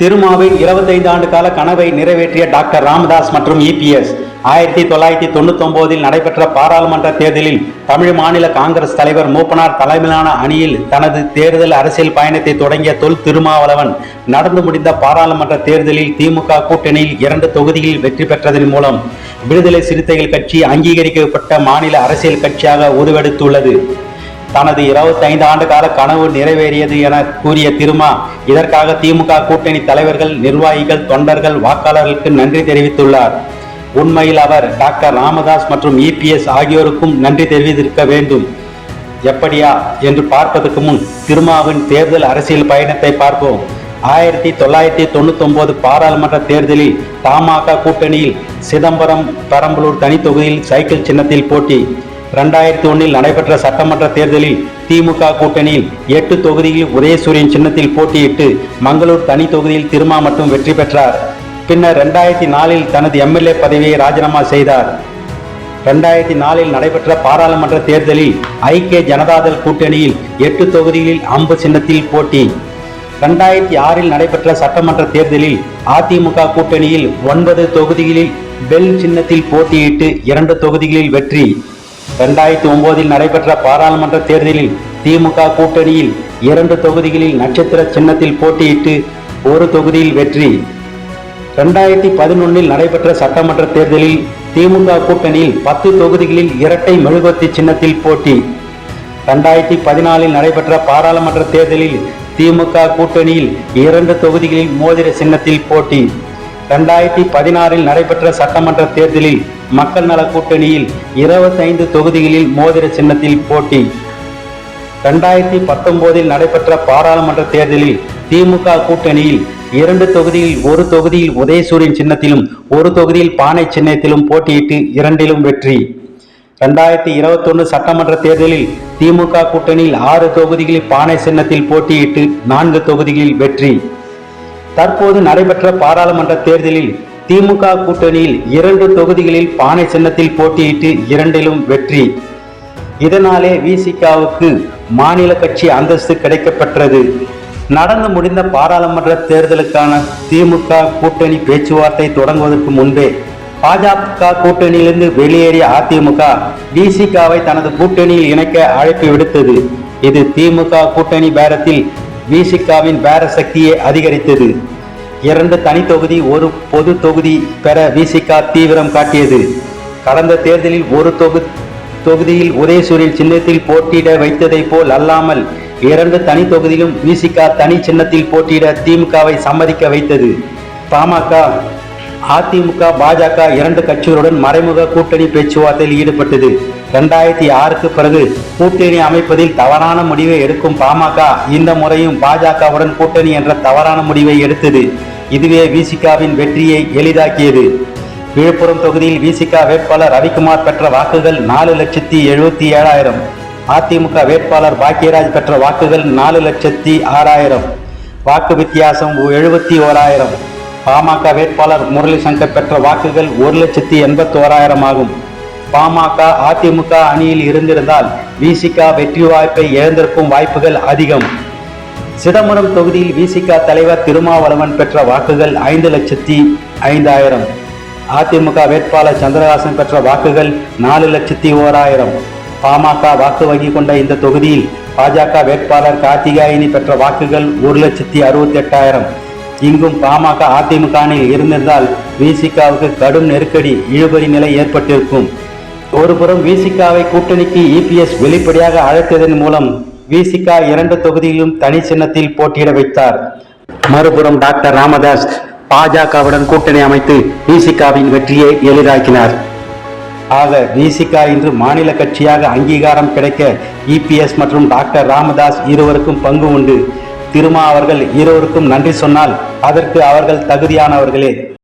திருமாவின் 25 ஆண்டு கால கனவை நிறைவேற்றிய டாக்டர் ராமதாஸ் மற்றும் இபிஎஸ். ஆயிரத்தி தொள்ளாயிரத்தி தொண்ணூத்தி நடைபெற்ற பாராளுமன்ற தேர்தலில் தமிழ் மாநில காங்கிரஸ் தலைவர் மூப்பனார் தலைமையிலான அணியில் தனது தேர்தல் அரசியல் பயணத்தை தொடங்கிய தொல் திருமாவளவன் நடந்து முடிந்த பாராளுமன்ற தேர்தலில் திமுக கூட்டணியில் இரண்டு தொகுதிகளில் வெற்றி பெற்றதன் மூலம் விடுதலை சிறுத்தைகள் கட்சி அங்கீகரிக்கப்பட்ட மாநில அரசியல் கட்சியாக உருவெடுத்துள்ளது. தனது 25 ஆண்டு கால கனவு நிறைவேறியது என கூறிய திருமா இதற்காக திமுக கூட்டணி தலைவர்கள் நிர்வாகிகள் தொண்டர்கள் வாக்காளர்களுக்கு நன்றி தெரிவித்துள்ளார். உண்மையில் அவர் டாக்டர் ராமதாஸ் மற்றும் இபிஎஸ் ஆகியோருக்கும் நன்றி தெரிவித்திருக்க வேண்டும். எப்படியா என்று பார்ப்பதற்கு முன் திருமாவின் தேர்தல் அரசியல் பயணத்தை பார்ப்போம். ஆயிரத்தி தொள்ளாயிரத்தி தொண்ணூத்தொன்பது பாராளுமன்ற தேர்தலில் தமாக கூட்டணியில் சிதம்பரம் பெரம்பலூர் தனி தொகுதியில் சைக்கிள் சின்னத்தில் போட்டி. இரண்டாயிரத்தி ஒன்றில் நடைபெற்ற சட்டமன்ற தேர்தலில் திமுக கூட்டணியில் எட்டு தொகுதியில் உதயசூரியன் சின்னத்தில் போட்டியிட்டு மங்களூர் தனி தொகுதியில் திருமா மட்டும் வெற்றி பெற்றார். பின்னர் ரெண்டாயிரத்தி நாலில் தனது எம்எல்ஏ பதவியை ராஜினாமா செய்தார். ரெண்டாயிரத்தி நாலில் நடைபெற்ற பாராளுமன்ற தேர்தலில் ஐக்கிய ஜனதாதள் கூட்டணியில் எட்டு தொகுதிகளில் அம்பு சின்னத்தில் போட்டி. ரெண்டாயிரத்தி ஆறில் நடைபெற்ற சட்டமன்ற தேர்தலில் அதிமுக கூட்டணியில் ஒன்பது தொகுதிகளில் பெல் சின்னத்தில் போட்டியிட்டு இரண்டு தொகுதிகளில் வெற்றி. இரண்டாயிரத்தி ஒன்பதில் நடைபெற்ற பாராளுமன்ற தேர்தலில் திமுக கூட்டணியில் இரண்டு தொகுதிகளில் நட்சத்திர சின்னத்தில் போட்டியிட்டு ஒரு தொகுதியில் வெற்றி. இரண்டாயிரத்தி பதினொன்னில் நடைபெற்ற சட்டமன்ற தேர்தலில் திமுக கூட்டணியில் பத்து தொகுதிகளில் இரட்டை மெழுகுவர்த்தி சின்னத்தில் போட்டி. இரண்டாயிரத்தி பதினாலில் நடைபெற்ற பாராளுமன்ற தேர்தலில் திமுக கூட்டணியில் இரண்டு தொகுதிகளில் மோதிர சின்னத்தில் போட்டி. இரண்டாயிரத்தி பதினாறில் நடைபெற்ற சட்டமன்ற தேர்தலில் மக்கள் நல கூட்டணியில் இருபத்தைந்து தொகுதிகளில் மோதிர சின்னத்தில் போட்டி. ரெண்டாயிரத்தி பத்தொன்பதில் நடைபெற்ற பாராளுமன்ற தேர்தலில் திமுக கூட்டணியில் இரண்டு தொகுதியில் ஒரு தொகுதியில் உதயசூரியன் சின்னத்திலும் ஒரு தொகுதியில் பானை சின்னத்திலும் போட்டியிட்டு இரண்டிலும் வெற்றி. ரெண்டாயிரத்தி இருபத்தொன்னு சட்டமன்ற தேர்தலில் திமுக கூட்டணியில் ஆறு தொகுதிகளில் பானை சின்னத்தில் போட்டியிட்டு நான்கு தொகுதிகளில் வெற்றி. தற்போது நடைபெற்ற பாராளுமன்ற தேர்தலில் திமுக கூட்டணியில் இரண்டு தொகுதிகளில் பானை சின்னத்தில் போட்டியிட்டு இரண்டிலும் வெற்றி. இதனாலே விசிகாவுக்கு மாநில கட்சி அந்தஸ்து கிடைக்கப்பெற்றது. நடந்து முடிந்த பாராளுமன்ற தேர்தலுக்கான திமுக கூட்டணி பேச்சுவார்த்தை தொடங்குவதற்கு முன்பே பாஜக கூட்டணியிலிருந்து வெளியேறிய அதிமுக விசிகாவை தனது கூட்டணியில் இணைக்க அழைப்பு விடுத்தது. இது திமுக கூட்டணி பேரத்தில் விசிகாவின் பேர சக்தியை அதிகரித்தது. இரண்டு தனி தொகுதி ஒரு பொது தொகுதி பெற விசிகா தீவிரம் காட்டியது. கடந்த தேர்தலில் ஒரு தொகு தொகுதியில் உதயசூரியன் சின்னத்தில் போட்டியிட வைத்ததை போல் அல்லாமல் இரண்டு தனி தொகுதியிலும் விசிகா தனி சின்னத்தில் போட்டியிட திமுகவை சம்மதிக்க வைத்தது. பாமக அதிமுக பாஜக இரண்டு கட்சிகளுடன் மறைமுக கூட்டணி பேச்சுவார்த்தையில் ஈடுபட்டது. இரண்டாயிரத்தி ஆறுக்கு பிறகு கூட்டணி அமைப்பதில் தவறான முடிவை எடுக்கும் பாமக இந்த முறையும் பாஜகவுடன் கூட்டணி என்ற தவறான முடிவை எடுத்தது. இதுவே விசிகாவின் வெற்றியை எளிதாக்கியது. விழுப்புரம் தொகுதியில் விசிகா வேட்பாளர் ரவிக்குமார் பெற்ற வாக்குகள் நாலு லட்சத்தி எழுபத்தி ஏழாயிரம். அதிமுக வேட்பாளர் பாக்கியராஜ் பெற்ற வாக்குகள் நாலு லட்சத்தி ஆறாயிரம். வாக்கு வித்தியாசம் எழுபத்தி ஓராயிரம். பாமக வேட்பாளர் முரளி சங்கர் பெற்ற வாக்குகள் ஒரு லட்சத்தி எண்பத்தோராயிரம் ஆகும். பாமக அதிமுக அணியில் இருந்திருந்தால் விசிகா வெற்றி வாய்ப்பை இழந்திருக்கும் வாய்ப்புகள் அதிகம். சிதம்பரம் தொகுதியில் விசிக தலைவர் திருமாவளவன் பெற்ற வாக்குகள் ஐந்து லட்சத்தி ஐந்தாயிரம். அதிமுக வேட்பாளர் சந்திரகாசன் பெற்ற வாக்குகள் நாலு லட்சத்தி ஓராயிரம். பாமக வாக்கு வங்கி கொண்ட இந்த தொகுதியில் பாஜக வேட்பாளர் கார்த்திகாயினி பெற்ற வாக்குகள் ஒரு லட்சத்தி அறுபத்தி எட்டாயிரம் இங்கும் பாமக அதிமுக அணியில் இருந்திருந்தால் விசிகாவுக்கு கடும் நெருக்கடி இழுபறி நிலை ஏற்பட்டிருக்கும். ஒருபுறம் விசிகாவை கூட்டணிக்கு இபிஎஸ் வெளிப்படையாக அழைத்ததன் மூலம் விசிகா இரண்டு தொகுதியிலும் தனி சின்னத்தில் போட்டியிட வைத்தார். மறுபுறம் டாக்டர் ராமதாஸ் பாஜகவுடன் கூட்டணி அமைத்து விசிகாவின் வெற்றியை எளிதாக்கினார். ஆக விசிகா இன்று மாநில கட்சியாக அங்கீகாரம் கிடைக்க இபிஎஸ் மற்றும் டாக்டர் ராமதாஸ் இருவருக்கும் பங்கு உண்டு. திருமா அவர்கள் இருவருக்கும் நன்றி சொன்னால் அதற்கு அவர்கள் தகுதியானவர்களே.